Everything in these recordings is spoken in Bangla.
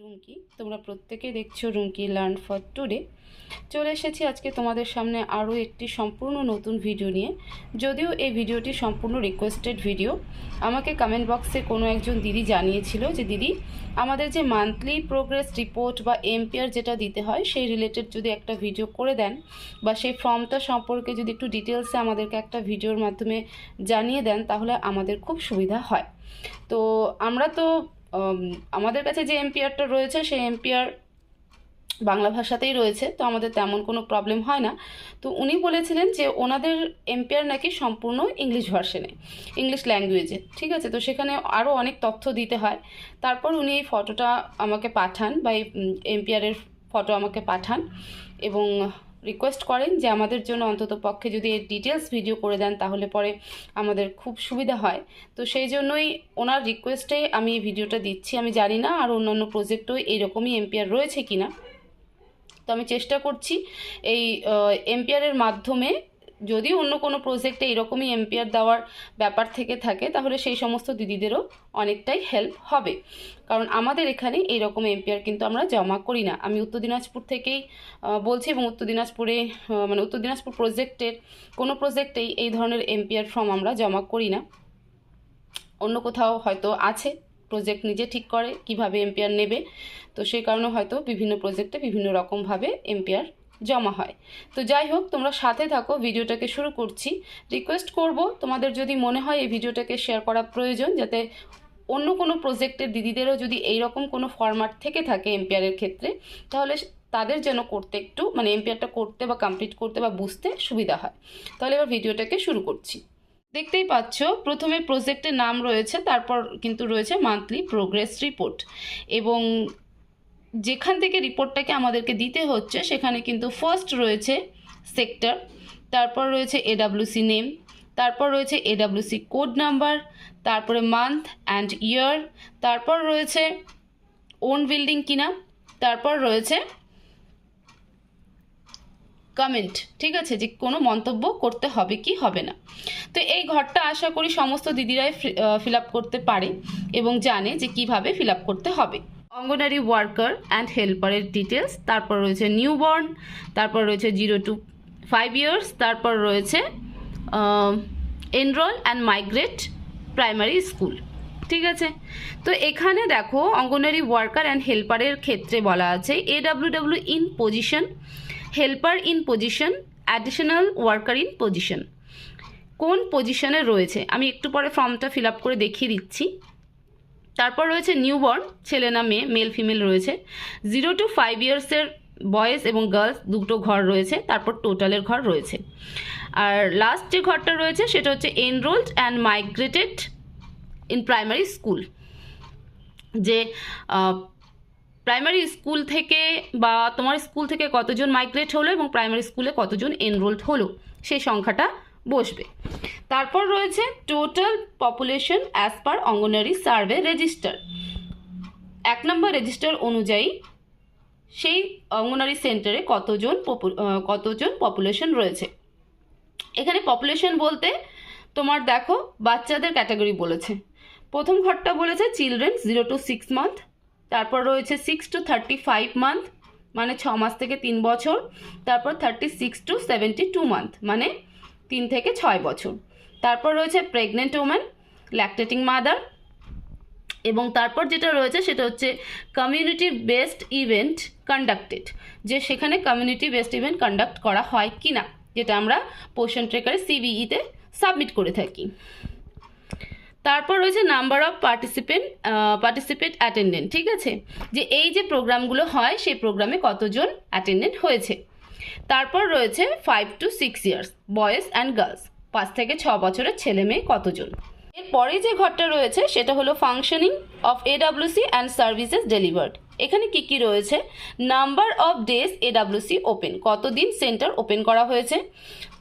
রুমকি। তোমরা প্রত্যেকে দেখছ রুমকি লার্ন ফর টুডে। চলে এসেছি আজকে তোমাদের সামনে আরও একটি সম্পূর্ণ নতুন ভিডিও নিয়ে। যদিও এই ভিডিওটি সম্পূর্ণ রিকোয়েস্টেড ভিডিও আমাকে কমেন্ট বক্সে কোনো একজন দিদি জানিয়েছিল যে, দিদি, আমাদের যে মান্থলি প্রোগ্রেস রিপোর্ট বা এমপিআর যেটা দিতে হয়, সেই রিলেটেড যদি একটা ভিডিও করে দেন বা সেই ফর্মটা সম্পর্কে যদি একটু ডিটেলসে আমাদেরকে একটা ভিডিওর মাধ্যমে জানিয়ে দেন, তাহলে আমাদের খুব সুবিধা হয়। তো আমরা তো আমাদের কাছে যে এম্পিয়ারটা রয়েছে, সেই এম্পিয়ার বাংলা ভাষাতেই রয়েছে, তো আমাদের তেমন কোনো প্রবলেম হয় না। তো উনি বলেছিলেন যে ওনাদের এমপিআর নাকি সম্পূর্ণ ইংলিশ ভার্সনে ইংলিশ ল্যাঙ্গুয়েজে ঠিক আছে? তো সেখানে আরও অনেক তথ্য দিতে হয়। তারপর উনি এই ফটোটা আমাকে পাঠান বা এই এমপিআরের ফটো আমাকে পাঠান এবং রিকোয়েস্ট করেন যে আমাদের জন্য অন্তত পক্ষে যদি এর ডিটেলস ভিডিও করে দেন, তাহলে পরে আমাদের খুব সুবিধা হয়। তো সেই জন্যই ওনার রিকোয়েস্টে আমি এই ভিডিওটা দিচ্ছি। আমি জানি না আর অন্যান্য প্রজেক্টেও এরকমই এমপিআর রয়েছে কিনা। তো আমি চেষ্টা করছি এই এমপিআরের মাধ্যমে যদি অন্য কোনো প্রজেক্টে এরকমই এমপিআর দেওয়ার ব্যাপার থেকে থাকে, তাহলে সেই সমস্ত দিদিদেরও অনেকটাই হেল্প হবে। কারণ আমাদের এখানে এইরকম এমপিআর কিন্তু আমরা জমা করি না। আমি উত্তর দিনাজপুর থেকেই বলছি এবং উত্তর দিনাজপুরে মানে উত্তর দিনাজপুর প্রজেক্টের কোনো প্রজেক্টেই এই ধরনের এমপিআর ফর্ম আমরা জমা করি না। অন্য কোথাও হয়তো আছে প্রজেক্ট নিজে ঠিক করে কীভাবে এমপিআর নেবে, তো সেই কারণে হয়তো বিভিন্ন প্রজেক্টে বিভিন্ন রকমভাবে এমপিআর জমা হয়। তো যাই হোক, তোমরা সাথে থাকো, ভিডিওটাকে শুরু করছি। রিকোয়েস্ট করব, তোমাদের যদি মনে হয় এই ভিডিওটাকে শেয়ার করা প্রয়োজন, যাতে অন্য কোনো প্রজেক্টের দিদিদেরও যদি এই রকম কোনো ফরম্যাট থেকে থাকে এমপিআরের ক্ষেত্রে, তাহলে তাদের যেন করতে একটু মানে এমপিআরটা করতে বা কমপ্লিট করতে বা বুঝতে সুবিধা হয়। তাহলে এবার ভিডিওটাকে শুরু করছি। দেখতেই পাচ্ছ, প্রথমে প্রজেক্টের নাম রয়েছে, তারপর কিন্তু রয়েছে মান্থলি প্রোগ্রেস রিপোর্ট এবং যেখান থেকে রিপোর্টটাকে আমাদেরকে দিতে হচ্ছে, সেখানে কিন্তু ফার্স্ট রয়েছে সেক্টর তারপর রয়েছে এডাব্লিউসি নেম তারপর রয়েছে এডাব্লিউসি কোড নাম্বার তারপরে মান্থ অ্যান্ড ইয়ার তারপর রয়েছে ওন বিল্ডিং কিনা, তারপর রয়েছে কমেন্ট ঠিক আছে? যে কোনো মন্তব্য করতে হবে কি হবে না। তো এই ঘরটা আশা করি সমস্ত দিদিরাই ফিল করতে পারে এবং জানে যে কীভাবে ফিল করতে হবে। অঙ্গনারী ওয়ার্কার অ্যান্ড হেল্পারের ডিটেলস তারপর রয়েছে নিউবর্ন তারপর রয়েছে জিরো টু ফাইভ ইয়ার্স তারপর রয়েছে enrol and migrate primary school ঠিক আছে? তো এখানে দেখো অঙ্গনারী ওয়ার্কার অ্যান্ড হেল্পারের ক্ষেত্রে বলা আছে AWW in position helper in position additional worker in position কোন পজিশনে রয়েছে? আমি একটু পরে ফর্মটা ফিল আপ করে দেখিয়ে দিচ্ছি। তারপর রয়েছে নিউবর্ন, ছেলে না মেয়ে মেল ফিমেল রয়েছে। জিরো টু ফাইভ ইয়ার্সের বয়েজ এবং গার্লস দুটো ঘর রয়েছে, তারপর টোটালের ঘর রয়েছে। আর লাস্ট যে ঘরটা রয়েছে সেটা হচ্ছে enrolled and migrated in primary school যে প্রাইমারি স্কুল থেকে বা তোমার স্কুল থেকে কতজন মাইগ্রেট হলো এবং প্রাইমারি স্কুলে কতজন এনরোলড হলো, সেই সংখ্যাটা বসবে। তারপর রয়েছে total population as per Anganwadi survey register এক নম্বর রেজিস্টার অনুযায়ী সেই অঙ্গনারী সেন্টারে কতজন কতজন পপুলেশন রয়েছে। এখানে পপুলেশন বলতে তোমার দেখো, বাচ্চাদের ক্যাটাগরি বলেছে। প্রথম ঘরটা বলেছে children zero to six month তারপর রয়েছে six to thirty five month মানে ছ মাস থেকে তিন বছর, তারপর thirty six to seventy two month মানে তিন থেকে ছয় বছর। তারপর রয়েছে প্রেগনেন্ট ওম্যান ল্যাকটেটিং মাদার এবং তারপর যেটা রয়েছে সেটা হচ্ছে কমিউনিটি বেসড ইভেন্ট কন্ডাক্টেড যে সেখানে কমিউনিটি বেসড ইভেন্ট কন্ডাক্ট করা হয় কি না যেটা আমরা পোষণ ট্রেকারে সিবিইতে সাবমিট করে থাকি। তারপর রয়েছে number of participant participate attendant ঠিক আছে? যে এই যে প্রোগ্রামগুলো হয়, সেই প্রোগ্রামে কতজন অ্যাটেন্ডেন্ট হয়েছে? তারপর রয়েছে five to six years boys and girls পাঁচ থেকে ছ বছরের ছেলে মেয়ে কতজন? এরপরে যে ঘরটা রয়েছে, সেটা হলো functioning of AWC and services delivered এখানে কি কি রয়েছে? Number of days AWC open কতদিন সেন্টার ওপেন করা হয়েছে?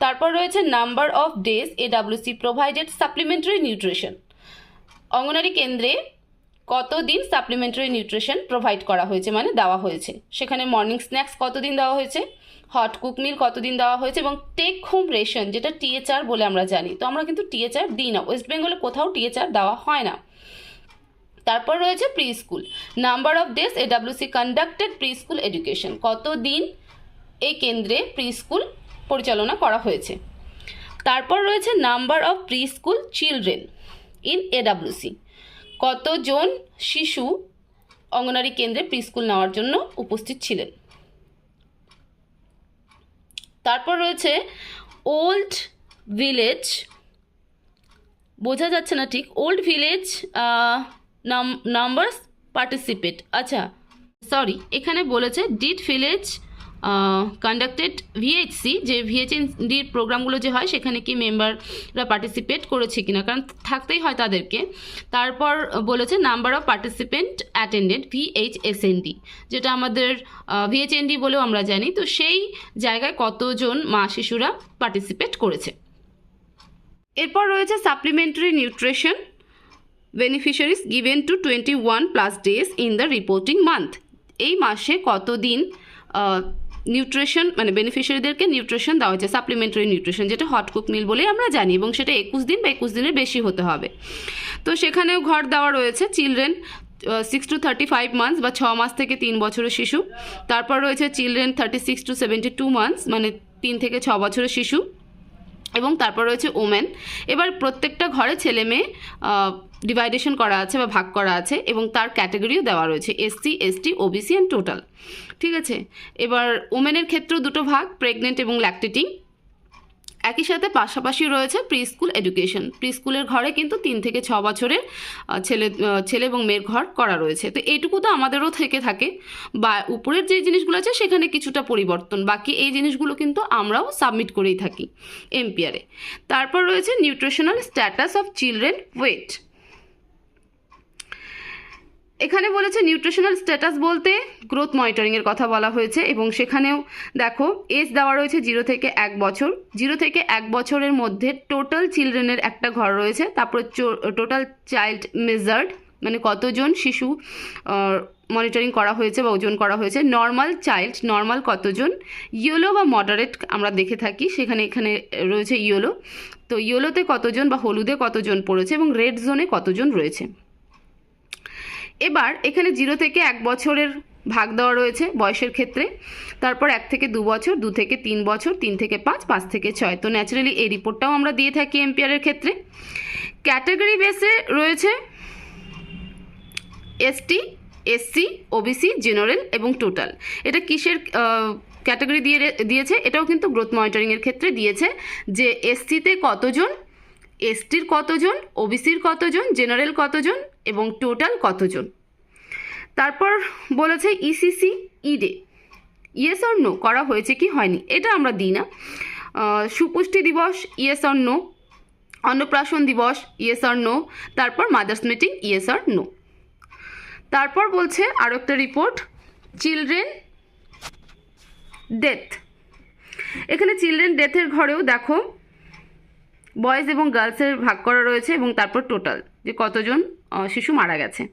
তারপর রয়েছে number of days AWC provided supplementary nutrition Anganwadi কেন্দ্রে কতদিন সাপ্লিমেন্টারি নিউট্রিশন প্রোভাইড করা হয়েছে মানে দেওয়া হয়েছে? সেখানে মর্নিং স্ন্যাক্স কতদিন দেওয়া হয়েছে? হট কুক মিল কতদিন দেওয়া হয়েছে এবং টেক হোম রেশন, যেটা টিএচআর বলে আমরা জানি। তো আমরা কিন্তু টিএচআর দিই না। ওয়েস্ট বেঙ্গলে কোথাও টিএচআর দেওয়া হয় না। তারপর রয়েছে pre school number of days AWC conducted pre school education. কতদিন এই কেন্দ্রে প্রি স্কুল পরিচালনা করা হয়েছে? তারপর রয়েছে number of pre school children in AWC কতজন শিশু অঙ্গনারী কেন্দ্রে প্রি স্কুল নেওয়ার জন্য উপস্থিত ছিলেন? তারপর রয়েছে ওল্ড ভিলেজ। বোঝা যাচ্ছে না ঠিক। Old village numbers participate. আচ্ছা সরি, এখানে বলেছে ডিড ভিলেজ কন্ডাক্টেড ভিএইচসি যে ভিএইচএনডির প্রোগ্রামগুলো যে হয়, সেখানে কি মেম্বাররা পার্টিসিপেট করেছে কিনা? কারণ থাকতেই হয় তাদেরকে। তারপর বলেছে number of participant attended VHSND যেটা আমাদের ভিএইচএনডি বলেও আমরা জানি। তো সেই জায়গায় কতজন মা শিশুরা পার্টিসিপেট করেছে? এরপর রয়েছে supplementary nutrition beneficiaries given to twenty one plus days in the reporting month এই মাসে কতদিন নিউট্রিশন মানে বেনিফিশিয়ারিদেরকে নিউট্রিশন দেওয়া হয়েছে সাপ্লিমেন্টারি নিউট্রিশন যেটা হট কুক মিল বলেই আমরা জানি, এবং সেটা একুশ দিন বা একুশ দিনের বেশি হতে হবে। তো সেখানেও ঘর দেওয়া রয়েছে children six to thirty five months বা ছ মাস থেকে তিন বছরের শিশু। তারপর রয়েছে children thirty six to seventy two months মানে তিন থেকে ছ বছরের শিশু। এবং তারপর রয়েছে ওমেন এবার প্রত্যেকটা ঘরে ছেলে মেয়ে ডিভাইডেশন করা আছে বা ভাগ করা আছে এবং তার ক্যাটাগরিও দেওয়া রয়েছে SC ST OBC and total ঠিক আছে? এবার ওমেনের ক্ষেত্রেও দুটো ভাগ প্রেগনেন্ট এবং ল্যাকটেটিং একই সাথে পাশাপাশি রয়েছে প্রি স্কুল এডুকেশন প্রি স্কুলের ঘরে কিন্তু তিন থেকে ছ বছরের ছেলে ছেলে এবং মেয়ের ঘর করা রয়েছে। তো এইটুকু তো আমাদেরও থেকে থাকে। বা উপরের যে জিনিসগুলো আছে, সেখানে কিছুটা পরিবর্তন। বাকি এই জিনিসগুলো কিন্তু আমরাও সাবমিট করেই থাকি এমপিআরে তারপর রয়েছে nutritional status of children weight এখানে বলেছে নিউট্রিশনাল স্ট্যাটাস বলতে গ্রোথ মনিটরিংয়ের কথা বলা হয়েছে এবং সেখানেও দেখো এজ দেওয়া রয়েছে জিরো থেকে এক বছর। জিরো থেকে এক বছরের মধ্যে টোটাল চিলড্রেনের একটা ঘর রয়েছে। তারপরে টোটাল চাইল্ড মেজার্ড মানে কতজন শিশু মনিটরিং করা হয়েছে বা ওজন করা হয়েছে। নর্মাল চাইল্ড নর্মাল কতজন? ইয়েলো বা মডারেট আমরা দেখে থাকি। সেখানে, এখানে রয়েছে ইয়েলো তো ইয়েলোতে কতজন বা হলুদে কতজন পড়েছে এবং রেড জোনে কতজন রয়েছে? এবার এখানে জিরো থেকে এক বছরের ভাগ দেওয়া রয়েছে বয়সের ক্ষেত্রে। তারপর এক থেকে দু বছর, দু থেকে তিন বছর, তিন থেকে পাঁচ পাঁচ থেকে ছয়। তো ন্যাচারালি এই রিপোর্টটাও আমরা দিয়ে থাকি এমপিআরের ক্ষেত্রে। ক্যাটাগরি বেসে রয়েছে এসটি এসসি ওবিসি জেনারেল এবং টোটাল এটা কিসের ক্যাটাগরি দিয়ে দিয়েছে? এটাও কিন্তু গ্রোথ মনিটরিংয়ের ক্ষেত্রে দিয়েছে যে এসসিতে কতজন এসটির কতজন ওবিসির কতজন জেনারেল কতজন এবং টোটাল কতজন? তারপর বলেছে ECC E day yes or no করা হয়েছে কি হয়নি? এটা আমরা দিই না। সুপুষ্টি দিবস ইয়েস অর নো অন্নপ্রাশন দিবস ইয়েস অর নো তারপর mothers meeting yes or no তারপর বলছে আরও একটা রিপোর্ট চিলড্রেন ডেথ এখানে চিলড্রেন ডেথের ঘরেও দেখো বয়েজ এবং গার্লসের ভাগ করা রয়েছে এবং তারপর টোটাল যে কতজন শিশু মারা গেছে।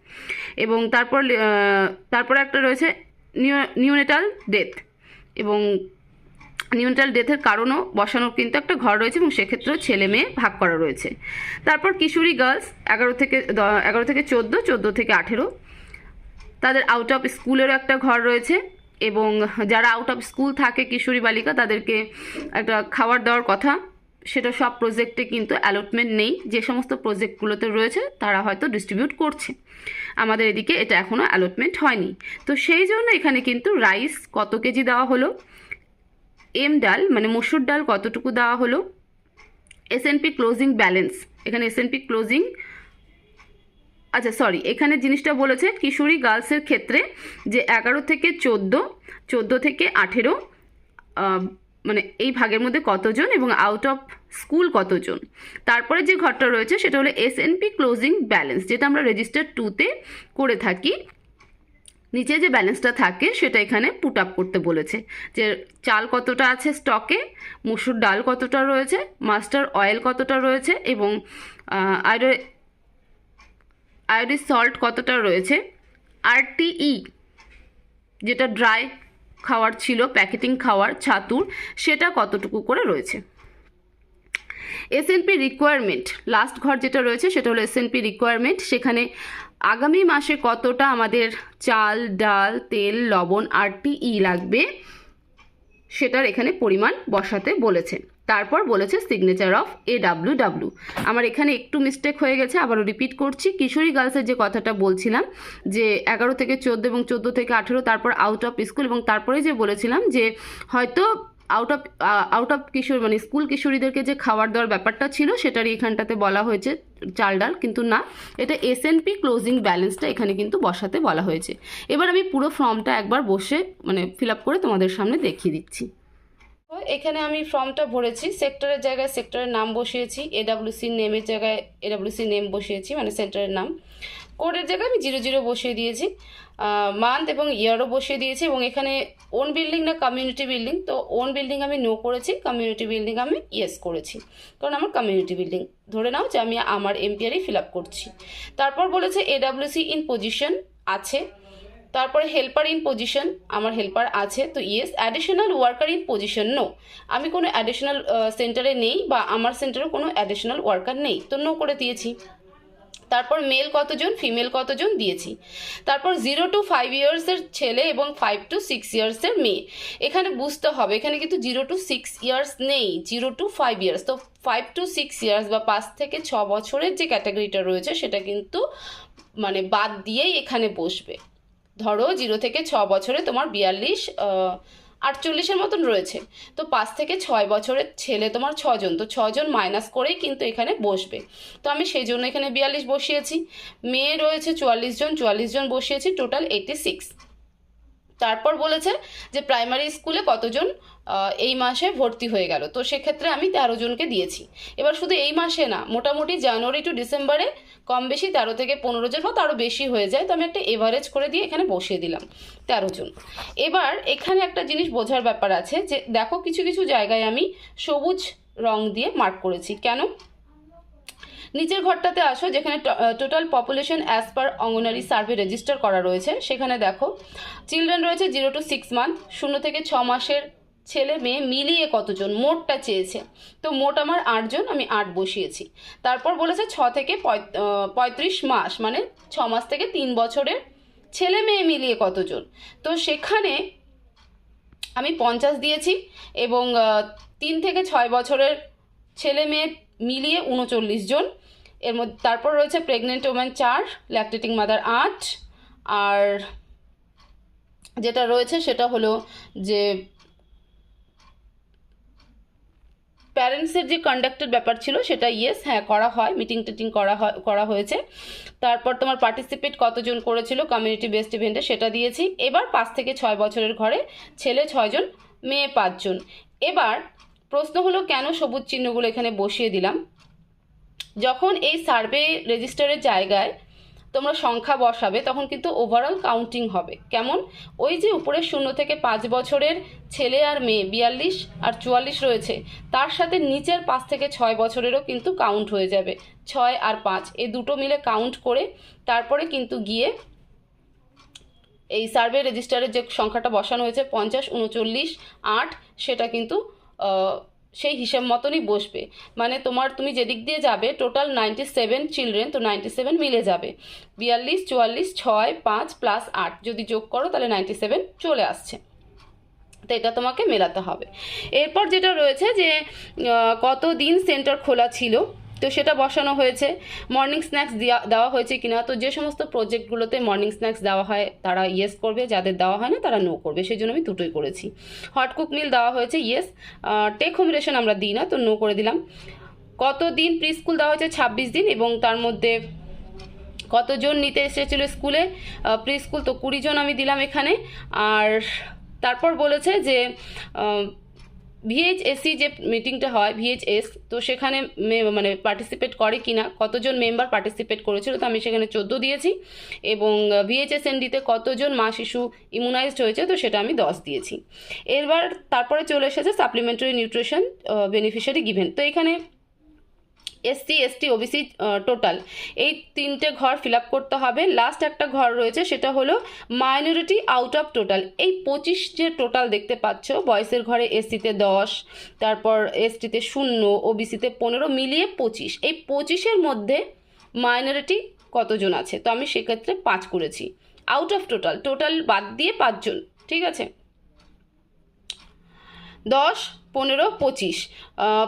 এবং তারপর তারপরে একটা রয়েছে নিউনেটাল ডেথ। এবং নিউনেটাল ডেথের কারণও বসানো কিন্তু একটা ঘর রয়েছে এবং সেক্ষেত্রেও ছেলে মেয়ে ভাগ করা রয়েছে। তারপর কিশোরী গার্লস এগারো থেকে এগারো থেকে চোদ্দ চোদ্দ থেকে আঠেরো। তাদের আউট অফ স্কুলেরও একটা ঘর রয়েছে এবং যারা আউট অফ স্কুল থাকে কিশোরী বালিকা, তাদেরকে একটা খাবার দেওয়ার কথা। সেটা সব প্রজেক্টে কিন্তু অ্যালটমেন্ট নেই। যে সমস্ত প্রজেক্টগুলোতে রয়েছে, তারা হয়তো ডিস্ট্রিবিউট করছে। আমাদের এদিকে এটা এখনও অ্যালটমেন্ট হয়নি। তো সেই জন্য এখানে কিন্তু রাইস কত কেজি দেওয়া হলো? এম ডাল মানে মসুর ডাল কতটুকু দেওয়া হলো? এসএনপি ক্লোজিং ব্যালেন্স এখানে এসএনপি ক্লোজিং আচ্ছা সরি এখানে জিনিসটা বলেছে কিশোরী গার্লসের ক্ষেত্রে যে এগারো থেকে চোদ্দ চোদ্দ থেকে আঠেরো মানে এই ভাগের মধ্যে কতজন এবং আউট অফ স্কুল কতজন? তারপরে যে ঘরটা রয়েছে সেটা হলো এস এসএনপি ক্লোজিং ব্যালেন্স যেটা আমরা রেজিস্টার টুতে করে থাকি। নিচে যে ব্যালেন্সটা থাকে সেটা এখানে পুট আপ করতে বলেছে। যে চাল কতটা আছে স্টকে মুসুর ডাল কতটা রয়েছে, মাস্টার অয়েল কতটা রয়েছে এবং আয়রো আয়োডিস সল্ট কতটা রয়েছে আরটিই যেটা ড্রাই খাওয়ার ছিল, প্যাকেটিং খাওয়ার ছাতুর, সেটা কতটুকু করে রয়েছে? এসএনপি রিকোয়ারমেন্ট লাস্ট ঘর যেটা রয়েছে সেটা হলো এসএনপি রিকোয়ারমেন্ট সেখানে আগামী মাসে কতটা আমাদের চাল, ডাল, তেল, লবণ আর টি ই লাগবে, সেটার এখানে পরিমাণ বসাতে বলেছে তারপর বলেছে signature of A W W আমার এখানে একটু মিস্টেক হয়ে গেছে, আবারও রিপিট করছি। কিশোরী গার্লসের যে কথাটা বলছিলাম, যে এগারো থেকে চোদ্দ এবং চোদ্দ থেকে আঠেরো, তারপর আউট অফ স্কুল এবং তারপরে যে বলেছিলাম যে হয়তো আউট অফ আউট অফ কিশোর মানে স্কুল কিশোরীদেরকে যে খাবার দেওয়ার ব্যাপারটা ছিল, সেটারই এখানটাতে বলা হয়েছে চাল ডাল, কিন্তু না। এটা এস এন পি ক্লোজিং ব্যালেন্সটা এখানে কিন্তু বসাতে বলা হয়েছে। এবার আমি পুরো ফর্মটা একবার বসে মানে ফিল আপ করে তোমাদের সামনে দেখিয়ে দিচ্ছি। এখানে আমি ফর্মটা ভরেছি, সেক্টরের জায়গায় সেক্টরের নাম বসিয়েছি এডাব্লিউসি নেমের জায়গায় এডাব্লিউসি নেম বসিয়েছি মানে সেন্টারের নাম। কোডের জায়গায় আমি জিরো জিরো বসিয়ে দিয়েছি মান্থ এবং ইয়ারও বসিয়ে দিয়েছি এবং এখানে ওন বিল্ডিং না কমিউনিটি বিল্ডিং তো ওন বিল্ডিং আমি নো করেছি কমিউনিটি বিল্ডিং আমি ইয়েস করেছি। কারণ আমার কমিউনিটি বিল্ডিং ধরে নাও যে আমি আমার এমপিআরই ফিল আপ করছি। তারপর বলেছে এডাব্লিউসি ইন পজিশন আছে তারপরে হেল্পার ইন পজিশন আমার হেল্পার আছে, তো yes additional worker in position no আমি কোনো অ্যাডিশনাল সেন্টারে নেই বা আমার সেন্টারে কোনো অ্যাডিশনাল ওয়ার্কার নেই, তো নো করে দিয়েছি। তারপর মেল কতজন? ফিমেল কতজন? দিয়েছি। তারপর জিরো টু ফাইভ ইয়ার্সের ছেলে এবং ফাইভ টু সিক্স ইয়ার্সের মেয়ে। এখানে বুঝতে হবে, এখানে কিন্তু জিরো টু সিক্স ইয়ার্স নেই জিরো টু ফাইভ ইয়ার্স তো ফাইভ টু সিক্স ইয়ার্স বা পাঁচ থেকে ছ বছরের যে ক্যাটাগরিটা রয়েছে, সেটা কিন্তু মানে বাদ দিয়েই এখানে বসবে। ধরো জিরো থেকে ছ বছরে তোমার বিয়াল্লিশ আটচল্লিশের মতন রয়েছে। তো পাঁচ থেকে ছয় বছরের ছেলে তোমার ছজন, তো ছজন মাইনাস করেই কিন্তু এখানে বসবে। তো আমি সেই জন্য এখানে বিয়াল্লিশ বসিয়েছি। মেয়ে রয়েছে চুয়াল্লিশ জন চুয়াল্লিশ জন বসিয়েছি টোটাল এইটি সিক্স তারপর বলেছে যে প্রাইমারি স্কুলে কতজন এই মাসে ভর্তি হয়ে গেল। তো সেক্ষেত্রে আমি তেরো জনকে দিয়েছি। এবার শুধু এই মাসে না, মোটামুটি জানুয়ারি টু ডিসেম্বরে কম বেশি তেরো থেকে পনেরো জন বা তারও বেশি হয়ে যায়। তো আমি একটা এভারেজ করে দিয়ে এখানে বসিয়ে দিলাম তেরো জন। এবার এখানে একটা জিনিস বোঝার ব্যাপার আছে যে, দেখো কিছু কিছু জায়গায় আমি সবুজ রং দিয়ে মার্ক করেছি। কেন? নিচের ঘরটাতে আসো, যেখানে total population as per Anganwadi survey register করা রয়েছে। সেখানে দেখো চিলড্রেন রয়েছে জিরো টু সিক্স মান্থ শূন্য থেকে ছ মাসের ছেলে মেয়ে মিলিয়ে কতজন? মোটটা চেয়েছে। তো মোট আমার আটজন আমি আট বসিয়েছি। তারপর বলেছে ছ থেকে পঁয়ত্রিশ মাস মানে ছ মাস থেকে তিন বছরের ছেলে মেয়ে মিলিয়ে কতজন? তো সেখানে আমি পঞ্চাশ দিয়েছি এবং তিন থেকে ছয় বছরের ছেলে মেয়ে মিলিয়ে উনচল্লিশ জন। এর মধ্যে, তারপর রয়েছে প্রেগনেন্ট ওম্যান চার ল্যাকটেটিং মাদার আট, আর যেটা রয়েছে সেটা হলো যে প্যারেন্টসের যে কন্ডাক্টের ব্যাপার ছিল সেটা ইয়েস হ্যাঁ করা হয় মিটিং টিটিং করা হয়, করা হয়েছে। তারপর তোমার পার্টিসিপেট কতজন করেছিল কমিউনিটি বেসড ইভেন্টে সেটা দিয়েছি। এবার পাঁচ থেকে ছয় বছরের ঘরে ছেলে ছয়জন মেয়ে পাঁচজন এবার প্রশ্ন হলো কেন সবুজ চিহ্নগুলো এখানে বসিয়ে দিলাম? যখন এই সার্ভে রেজিস্টারের জায়গায় তোমরা সংখ্যা বসাবে, তখন কিন্তু ওভারঅল কাউন্টিং হবে। কেমন? ওই যে উপরে শূন্য থেকে পাঁচ বছরের ছেলে আর মেয়ে, বিয়াল্লিশ আর চুয়াল্লিশ রয়েছে, তার সাথে নিচের পাঁচ থেকে ছয় বছরেরও কিন্তু কাউন্ট হয়ে যাবে, ছয় আর পাঁচ। এই দুটো মিলে কাউন্ট করে তারপরে কিন্তু গিয়ে এই সার্ভে রেজিস্টারের যে সংখ্যাটা বসানো হয়েছে, পঞ্চাশ, উনচল্লিশ, আট, সেটা কিন্তু সেই হিসেব মতনই বসবে। মানে তোমার তুমি যেদিক দিয়ে যাবে টোটাল নাইনটি সেভেন চিলড্রেন তো নাইনটি সেভেন মিলে যাবে। বিয়াল্লিশ, চুয়াল্লিশ, ছয়, পাঁচ প্লাস আট, যদি যোগ করো তাহলে নাইনটি সেভেন চলে আসছে। তো এটা তোমাকে মেলাতে হবে। এরপর যেটা রয়েছে যে কত দিন সেন্টার খোলা ছিল? তো সেটা বসানো হয়েছে। মর্নিং স্ন্যাক্স দেওয়া দেওয়া হয়েছে কিনা, তো যে সমস্ত প্রজেক্টগুলোতে মর্নিং স্ন্যাক্স দেওয়া হয়, তারা ইয়েস করবে, যাদের দেওয়া হয় না, তারা নো করবে সেই জন্য আমি দুটোই করেছি। হট কুক মিল দেওয়া হয়েছে ইয়েস টেক হোম রেশন আমরা দিই না, তো নো করে দিলাম। কত দিন প্রি স্কুল দেওয়া হয়েছে, ছাব্বিশ দিন, এবং তার মধ্যে কতজন নিতে এসেছিল স্কুলে প্রি স্কুল তো কুড়ি জন আমি দিলাম এখানে। আর তারপর বলেছে যে ভিএইচএসি যে মিটিংটা হয় ভিএইচএস তো সেখানে মানে পার্টিসিপেট করে কি না কতজন মেম্বার পার্টিসিপেট করেছিল, তো আমি সেখানে চোদ্দ দিয়েছি। এবং ভিএইচএসএনডিতে কতজন মা শিশু ইমিউনাইজড হয়েছে, তো সেটা আমি দশ দিয়েছি। এরবার তারপরে চলে এসেছে সাপ্লিমেন্টারি নিউট্রিশন বেনিফিশিয়ারি গিভেন তো এখানে এসসি এসটি ওবিসি টোটাল এই তিনটে ঘর ফিল করতে হবে। লাস্ট একটা ঘর রয়েছে, সেটা হলো মাইনরিটি আউট অফ টোটাল এই পঁচিশ যে টোটাল দেখতে পাচ্ছ, বয়সের ঘরে এসসিতে দশ, তারপর এসটিতে শূন্য ওবিসিতে পনেরো, মিলিয়ে পঁচিশ। এই পঁচিশের মধ্যে মাইনরিটি কতজন আছে? তো আমি সেক্ষেত্রে পাঁচ করেছি। আউট অফ টোটাল টোটাল বাদ দিয়ে পাঁচজন, ঠিক আছে? দশ, পনেরো, পঁচিশ।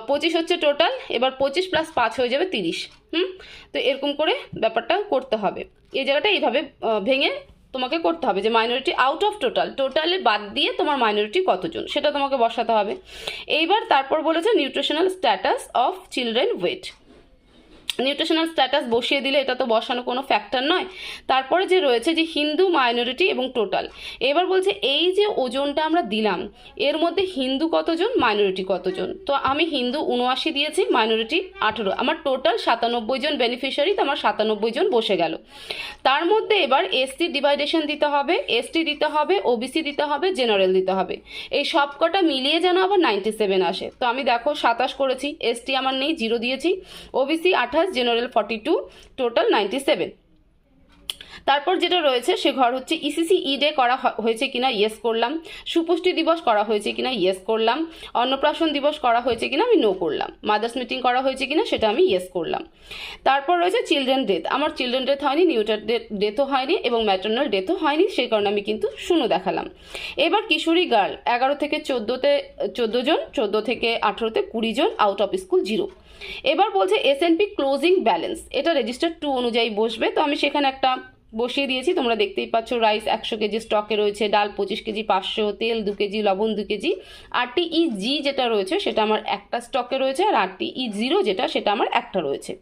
পঁচিশ হচ্ছে টোটাল এবার পঁচিশ প্লাস পাঁচ হয়ে যাবে তিরিশ। হুম? তো এরকম করে ব্যাপারটা করতে হবে। এই জায়গাটা এইভাবে ভেঙে তোমাকে করতে হবে যে মাইনরিটি আউট অফ টোটাল টোটালে বাদ দিয়ে তোমার মাইনরিটি কতজন, সেটা তোমাকে বসাতে হবে। এইবার তারপর বলেছে nutritional status of children weight nutritional status বসিয়ে দিলে এটা তো বসানো কোনো ফ্যাক্টর নয়। তারপরে যে রয়েছে যে হিন্দু মাইনরিটি এবং টোটাল এবার বলছে এই যে ওজনটা আমরা দিলাম, এর মধ্যে হিন্দু কতজন মাইনরিটি কতজন? তো আমি হিন্দু উনআশি দিয়েছি মাইনরিটি আঠেরো। আমার টোটাল সাতানব্বই জন বেনিফিশিয়ারি তো আমার সাতানব্বই জন বসে গেল। তার মধ্যে এবার এসটি ডিভাইডেশন দিতে হবে এসটি দিতে হবে ওবিসি দিতে হবে জেনারেল দিতে হবে। এই সব কটা মিলিয়ে যেন আবার নাইনটি সেভেন আসে। তো আমি দেখো সাতাশ করেছি এসটি আমার নেই জিরো দিয়েছি ওবিসি আঠাশ general forty two total ninety seven তারপর যেটা রয়েছে, সে ঘর হচ্ছে ইসিসি ই ডে করা হয়েছে কিনা? ইয়েস করলাম। সুপুষ্টি দিবস করা হয়েছে কিনা? ইয়েস করলাম। অন্নপ্রাশন দিবস করা হয়েছে কিনা? আমি নো করলাম। মাদার্স মিটিং করা হয়েছে কিনা? সেটা আমি ইয়েস করলাম। তারপর রয়েছে চিলড্রেন ডেথ আমার চিলড্রেন ডেথ হয়নি নিউটার ডেথও হয়নি এবং ম্যাটার্নাল ডেথও হয়নি, সেই কারণে আমি কিন্তু শূন্য দেখালাম। এবার কিশোরী গার্ল এগারো থেকে চোদ্দোতে, চোদ্দ জন, চোদ্দ থেকে আঠেরোতে কুড়ি জন আউট অফ স্কুল জিরো এবার বলছে এসএনপি ক্লোজিং ব্যালেন্স এটা রেজিস্টার টু অনুযায়ী বসবে। তো আমি সেখানে একটা বসিয়ে দিয়েছি। তোমরা দেখতেই পাচ্ছ রাইস একশো কেজি স্টকে রয়েছে, ডাল পঁচিশ কেজি পাঁচশো, তেল দু কেজি, লবণ দু কেজি। আরটি ই জি যেটা রয়েছে, সেটা আমার একটা স্টকে রয়েছে, আর আরটি ই জিরো যেটা, সেটা আমার একটা রয়েছে।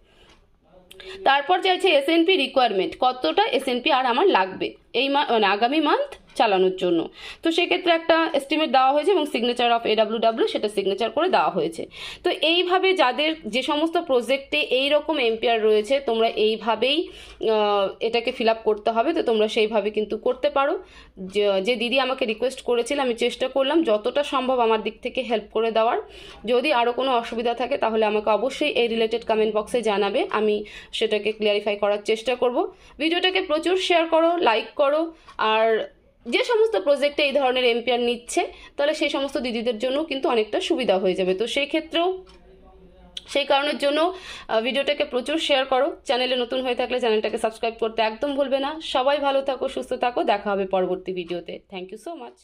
তারপর চাইছে এসএনপি রিকোয়ারমেন্ট কতটা এসএনপি আর আমার লাগবে? এই মানে আগামী মান্থ চালানোর জন্য। তো সেক্ষেত্রে একটা এস্টিমেট দেওয়া হয়েছে এবং সিগনেচার অফ এডাব্লিউডাব্লিউ সেটা সিগনেচার করে দেওয়া হয়েছে। তো এইভাবে যাদের যে সমস্ত প্রজেক্টে এই রকম এমপিআর রয়েছে, তোমরা এইভাবেই এটাকে ফিল আপ করতে হবে। তো তোমরা সেইভাবে কিন্তু করতে পারো। যে- যে দিদি আমাকে রিকোয়েস্ট করেছিল, আমি চেষ্টা করলাম যতটা সম্ভব আমার দিক থেকে হেল্প করে দেওয়ার। যদি আরও কোনো অসুবিধা থাকে, তাহলে আমাকে অবশ্যই এই রিলেটেড কমেন্ট বক্সে জানাবে। আমি সেটাকে ক্লিয়ারিফাই করার চেষ্টা করব। ভিডিওটাকে প্রচুর শেয়ার করো লাইক করো। আর যে সমস্ত প্রজেক্টে এই ধরনের এম্পিয়ার নিচ্ছে, তাহলে সেই সমস্ত দিদিদের জন্য কিন্তু অনেকটা সুবিধা হয়ে যাবে। তো সেই ক্ষেত্রেও, সেই কারণের জন্য ভিডিওটাকে প্রচুর শেয়ার করো। চ্যানেলে নতুন হয়ে থাকলে চ্যানেলটাকে সাবস্ক্রাইব করতে একদম ভুলবে না। সবাই ভালো থাকো, সুস্থ থাকো। দেখা হবে পরবর্তী ভিডিওতে। Thank you so much